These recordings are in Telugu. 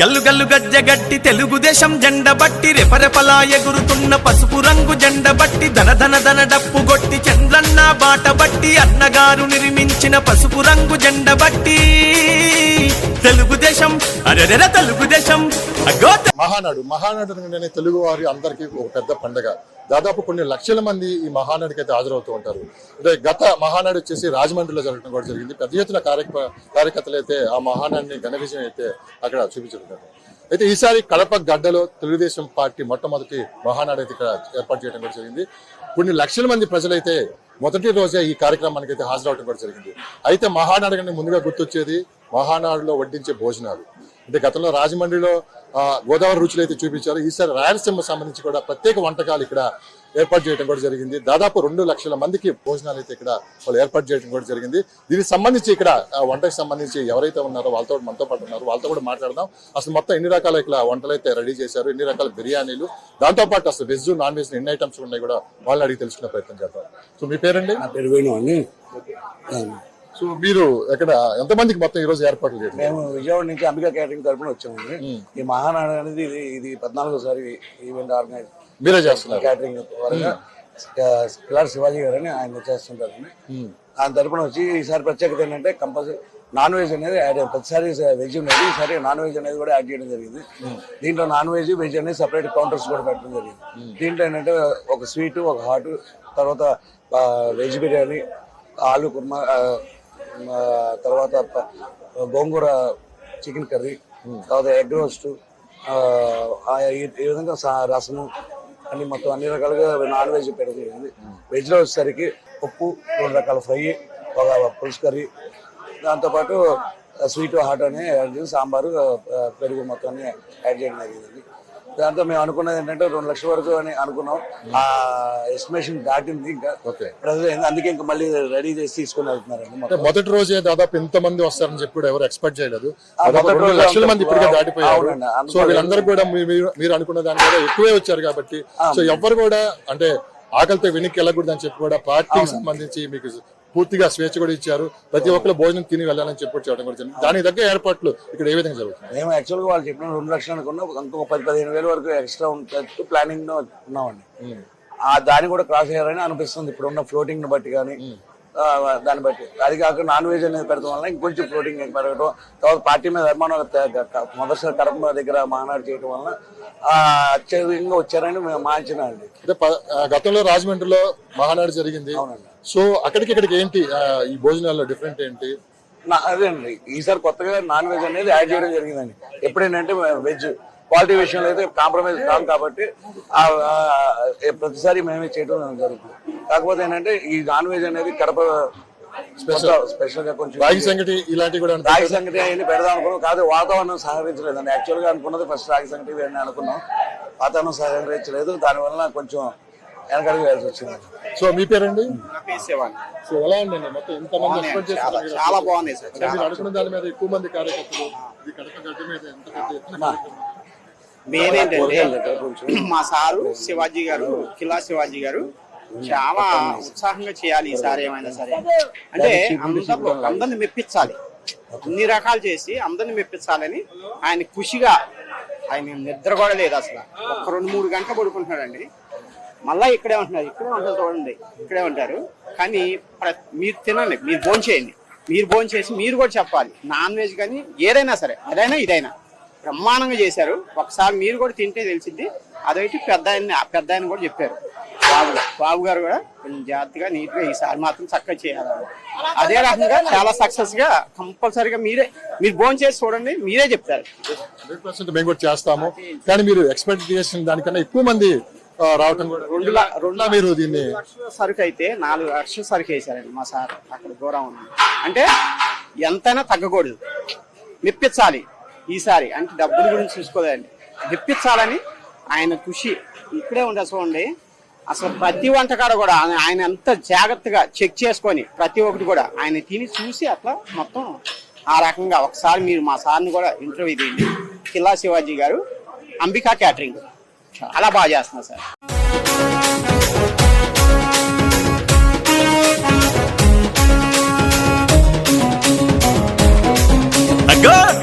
గల్లు గల్లు గజ్జగట్టి తెలుగుదేశం జెండ బట్టి రెపరెపలా ఎగురుతున్న పసుపు రంగు జెండ బట్టి ధన ధన ధన డప్పు గొట్టి చంద్రన్న బాట బట్టి అన్నగారు నిర్మించిన పసుపు రంగు జెండ బట్టి. తెలుగుదేశం అరెరెర తెలుగుదేశం. మహానాడు మహానాడు అనగానే తెలుగు వారి అందరికీ ఒక పెద్ద పండగ. దాదాపు కొన్ని లక్షల మంది ఈ మహానాడుకి అయితే హాజరవుతూ ఉంటారు. అంటే గత మహానాడు వచ్చేసి రాజమండ్రిలో జరగడం కూడా జరిగింది. పెద్ద ఎత్తున కార్యకర్తలు అయితే ఆ మహానాడిని ఘన విజయం అయితే అక్కడ చూపించుకుంటారు అయితే ఈసారి కడప గడ్డలో తెలుగుదేశం పార్టీ మొట్టమొదటి మహానాడు అయితే ఇక్కడ ఏర్పాటు చేయడం కూడా జరిగింది. కొన్ని లక్షల మంది ప్రజలైతే మొదటి రోజే ఈ కార్యక్రమానికి అయితే హాజరవడం కూడా జరిగింది. అయితే మహానాడు కంటే ముందుగా గుర్తొచ్చేది మహానాడులో వడ్డించే భోజనాలు. అంటే గతంలో రాజమండ్రిలో ఆ, గోదావరి రుచులు అయితే చూపించారు. ఈసారి రాయలసీమకు సంబంధించి కూడా ప్రత్యేక వంటకాలు ఇక్కడ ఏర్పాటు చేయడం కూడా జరిగింది. దాదాపు రెండు లక్షల మందికి భోజనాలు అయితే ఇక్కడ వాళ్ళు ఏర్పాటు చేయడం కూడా జరిగింది. దీనికి సంబంధించి ఇక్కడ వంటకి సంబంధించి ఎవరైతే ఉన్నారో వాళ్ళతో మనతో పాటు ఉన్నారు. వాళ్ళతో కూడా మాట్లాడదాం. అసలు మొత్తం ఎన్ని రకాల ఇక్కడ వంటలు అయితే రెడీ చేశారు ఎన్ని రకాల బిర్యానీలు? దాంతో పాటు అసలు వెజ్ నాన్ వెజ్ ఎన్ని ఐటమ్స్ ఉన్నాయి కూడా వాళ్ళని అడిగి తెలుసుకునే ప్రయత్నం చేద్దాం. సో మీ పేరండి? నా పేరు వేణు అని సో మీరు ఎక్కడ ఎంతమందికి మొత్తం ఈ రోజు ఏర్పాట్లు చేయడం? మేము విజయవాడ నుంచి అంబికా క్యాటరింగ్ తరపున వచ్చామండి. ఈ మహానాడు అనేది ఇది ఇది పద్నాలుగోసారి ఈవెంట్ ఆర్గనైజ్ మీరే చేస్తున్నారు. క్యాటరింగ్ వరగా. పిల్లర్ శివాజీ గారు అని ఆయన చేస్తుంటారండి. ఆయన తరపున వచ్చి ఈసారి ప్రత్యేకత ఏంటంటే కంపల్సరీ నాన్ వెజ్ అనేది యాడ్ ప్రతిసారి వెజ్ ఉండేది. ఈసారి నాన్ వెజ్ అనేది కూడా యాడ్ చేయడం జరిగింది. దీంట్లో నాన్ వెజ్ వెజ్ అనేది సపరేట్ కౌంటర్స్ కూడా పెట్టడం జరిగింది. దీంట్లో ఏంటంటే ఒక స్వీట్ ఒక హాట్ తర్వాత వెజ్ బిర్యానీ ఆలు కుర్మా తర్వాత గోంగూర చికెన్ కర్రీ తర్వాత ఎగ్ రోస్ట్ ఈ ఈ విధంగా సా- రసము అన్ని మొత్తం అన్ని రకాలుగా నాన్ వెజ్ పెట్టడం జరిగింది. వెజ్లో వచ్చేసరికి పప్పు రెండు రకాల ఫ్రై ఒక పులుసు కర్రీ దాంతోపాటు స్వీట్ హాట్ అని యాడ్ చేసి సాంబారు పెరుగు మొత్తం అన్ని యాడ్ చేయడం జరిగింది దాంతో మేము అనుకున్నది ఏంటంటే రెండు లక్షల వరకు అని అనుకున్నాం. ఆ ఎస్టిమేషన్ దాటింది ఇంకా. ప్రజలు అందుకే ఇంకా మళ్ళీ రెడీ చేసి తీసుకుని మొత్తం. మొదటి రోజే దాదాపు ఎంత మంది వస్తారని చెప్పి ఎవరు ఎక్స్పెక్ట్ చేయలేదు. లక్షల మంది ఇప్పటికే దాటిపోయారు. సో వీళ్ళందరూ కూడా మీరు- మీరు అనుకున్న దాని కూడా ఎక్కువే వచ్చారు కాబట్టి. సో ఎవరు కూడా అంటే ఆకలితో వెనక్కి వెళ్ళకూడదు అని చెప్పి కూడా పార్టీకి సంబంధించి మీకు పూర్తిగా స్వేచ్ఛ కూడా ఇచ్చారు. ప్రతి ఒక్కరు భోజనం తిని వెళ్ళాలని చెప్పి చెప్పడం కూడా దానికి తగ్గ ఏర్పాట్లు ఇక్కడ ఏ విధంగా జరుగుతుంది మేము యాక్చువల్గా వాళ్ళు చెప్పిన రెండు లక్షలు అనుకున్నాం ఇంకొక పది పదిహేను వేల వరకు ఎక్స్ట్రా ఉంటుంది ప్లానింగ్ ఉన్నామండి. ఆ దాన్ని కూడా క్రాస్ చేయాలని అనిపిస్తుంది. ఇప్పుడు ఉన్న ఫ్లోటింగ్ని బట్టి కానీ దాన్ని బట్టి. అది కాక నాన్ వెజ్ అనేది పెడతాం వల్ల ఇంకొంచెం ఫ్లోటింగ్ పెరగడం తర్వాత పార్టీ మీద అభిమానం మొదటిసారి కడప దగ్గర మానాడు చేయడం వల్ల ఆ, అత్యధికంగా వచ్చారని మేము మా అంచనా అండి అంటే గతంలో రాజమండ్రిలో మహానాడు జరిగింది. అవునండి. సో అక్కడికి ఇక్కడికి ఏంటి ఈ భోజనాల్లో డిఫరెంట్ ఏంటి? నా- అదేండి ఈసారి కొత్తగా నాన్ వెజ్ అనేది యాడ్ చేయడం జరిగిందండి. ఎప్పుడేంటంటే వెజ్ క్వాలిటీ విషయంలో అయితే కాంప్రమైజ్ కాదు కాబట్టి ప్రతిసారి మేమే చేయడం జరుగుతుంది. కాకపోతే ఏంటంటే ఈ నాన్ వెజ్ అనేది కడప స్పెషల్ స్పెషల్గా కొంచెం రాగి సంగటి ఇలాంటివి కూడా రాగి సంగతి అవన్నీ పెడదాం అనుకున్నాం. కాదు వాతావరణం సహకరించలేదండి. యాక్చువల్గా అనుకున్నది ఫస్ట్ రాగి సంగటి ఇవన్నీ అనుకున్నాం. వాతావరణం సహకరించలేదు. దానివల్ల కొంచెం వెనకడుగు వేయాల్సి వచ్చింది. సో మీ పేరండి? సో ఎలా మొత్తం చేస్తున్నారు కదా? చాలా బాగున్నాయి సార్. అనుకున్న దాని మీద ఎక్కువ మంది కార్యకర్తలు ఇది కడప గడ్డ మీద ఎంత పెద్ద ఎత్తున కార్యక్రమం. మెయిన్ ఏంటంటే కొంచెం మా సారు శివాజీ గారు కిలా శివాజీ గారు చాలా ఉత్సాహంగా చేయాలి ఈసారి ఏమైనా సరే. అంటే అందరిలో అందరిని మెప్పించాలి. అన్ని రకాలు చేసి అందరిని మెప్పించాలని ఆయన ఖుషిగా ఆయన నిద్ర కూడా లేదు అసలు. ఒక్క రెండు మూడు గంటలు పడుకుంటున్నాడండి. మళ్ళా ఇక్కడే ఉంటున్నారు. ఇక్కడే ఉంటారు చూడండి. ఇక్కడే ఉంటారు. కానీ మీరు తినండి. మీరు భోజనం చేయండి మీరు భోజనం చేసి మీరు కూడా చెప్పాలి. నాన్ వెజ్ కానీ ఏదైనా సరే. అదైనా ఇదైనా. బ్రహ్మాండంగా చేశారు. ఒకసారి మీరు కూడా తింటే తెలిసింది. అదైతే పెద్ద ఆయన పెద్ద ఆయన కూడా చెప్పారు. బాబు. బాబు గారు కూడా కొంచెం జాగ్రత్తగా నీట్గా ఈసారి మాత్రం చక్కగా చేయాలి. అదే రకంగా చాలా సక్సెస్గా కంపల్సరీగా మీరే మీరు భోజనం చేసి చూడండి మీరే చెప్తారు. హండ్రెడ్ పర్సెంట్ మేము కూడా చేస్తాము. కానీ మీరు ఎక్స్పెక్ట్ చేసిన దానికన్నా ఎక్కువ మంది రావటం కూడా రెండు రెండులా మీరు దీన్ని సరుకు అయితే నాలుగు లక్షల సరుకు వేసారండి మా సార్ అక్కడ దూరం ఉంది. అంటే ఎంతైనా తగ్గకూడదు. మెప్పించాలి. ఈసారి అంటే డబ్బుల గురించి చూసుకోలేదండి. తెప్పించాలని ఆయన కృషి ఇక్కడే ఉండే చూడండి. అసలు ప్రతి వంటకాడ కూడా ఆయన- ఆయన ఎంత జాగ్రత్తగా చెక్ చేసుకొని ప్రతి ఒక్కటి కూడా ఆయన తిని చూసి అట్లా మొత్తం ఆ రకంగా ఒకసారి మీరు మా సార్ని కూడా ఇంటర్వ్యూ తీయండి. కిల్లా శివాజీ గారు అంబికా క్యాటరింగ్. చాలా బాగా చేస్తున్నారు సార్.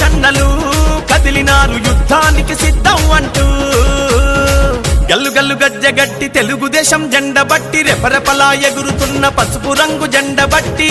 చంద్రబాబు కదిలినారు యుద్ధానికి సిద్ధం అంటూ. గల్లు గల్లు గజ్జ గట్టి తెలుగుదేశం జెండ బట్టి రెపరెపలా ఎగురుతున్న పసుపు రంగు జెండ బట్టి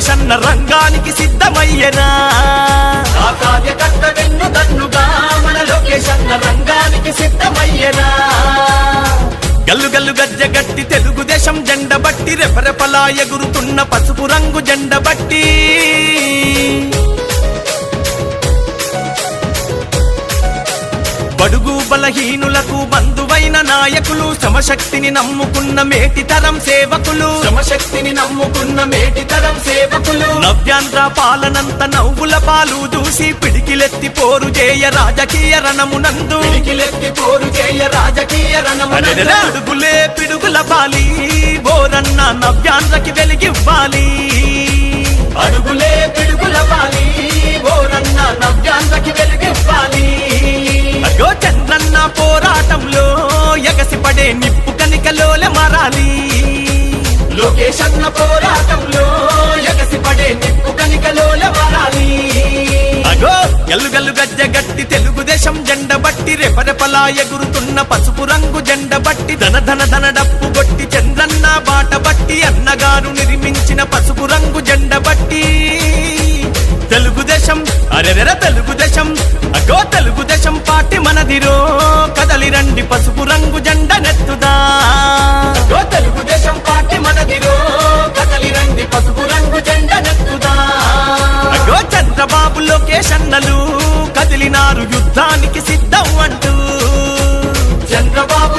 మన రంగానికి సిద్ధమయ్యనా? కార్యకర్త వెన్ను దన్నుగా మన లోకేష్ రంగానికి సిద్ధమయ్యనా? గల్లు గల్లు గజ్జ గట్టి తెలుగుదేశం జెండ బట్టి రెపరెపలా ఎగురుతున్న పసుపు రంగు జెండ బట్టి. బడుగు బలహీనులకు బంధువైన నాయకులు శ్రమశక్తిని నమ్ముకున్న మేటి తరం సేవకులు. శ్రమశక్తిని నమ్ముకున్న మేటి తరం సేవకులు. నవ్యాంధ్ర పాలనంత నవ్వుల పాలు దూసి పిడికిలెత్తి పోరు చేయ రాజకీయ రణమునందు పిడికిలెత్తి పోరు చేయ రాజకీయ రణమునందు అడుగులే పిడుగుల పాలి. బోరన్న నవ్యాంధ్రకి వెలిగివ్వాలి. అడుగులే పిడుగుల పాలి. బోరన్న నవ్యాంధ్రకి వెలిగివ్వాలి. అగో చంద్రన్న పోరాటంలో ఎగసిపడే నిప్పు కనికలోల మారాలి. లోకేష్ అన్న పోరాటంలో ఎగసిపడే నిప్పు కనికలోల మారాలి. అగో గల్లు గల్లు గజ్జ గట్టి తెలుగుదేశం జెండ బట్టి రెపరెపలా ఎగురుతున్న పసుపు రంగు జెండ బట్టి ధన ధన ధన డప్పు కొట్టి చంద్రన్న బాట బట్టి అన్నగారు నిర్మించిన పసుపు రంగు జెండ బట్టి తెలుగుదేశం అరెరెర తెలుగుదేశం అగో తెలుగుదేశం పార్టీ మనదిరో. కదలి రండి పసుపు రంగు జెండ నెత్తుదా. అగో తెలుగుదేశం పార్టీ మనదిరో. కదలి రండి పసుపు రంగు జెండ నెత్తుదా. అగో చంద్రబాబు లోకేష్ అన్నలు కదిలినారు యుద్ధానికి సిద్ధం అంటూ. చంద్రబాబు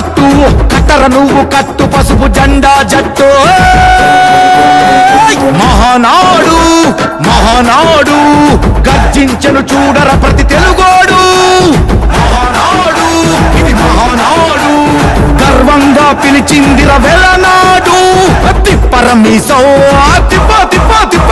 పట్టు కట్టర నువ్వు కట్టు పసుపు జెండా జట్టు. మహానాడు మహానాడు గర్జించను చూడర ప్రతి తెలుగోడు. మహానాడు ఇది మహానాడు గర్వంగా పిలిచిందిర వెలనాడు తిప్పరమీసం ఆ తిప్ప తిప్ప.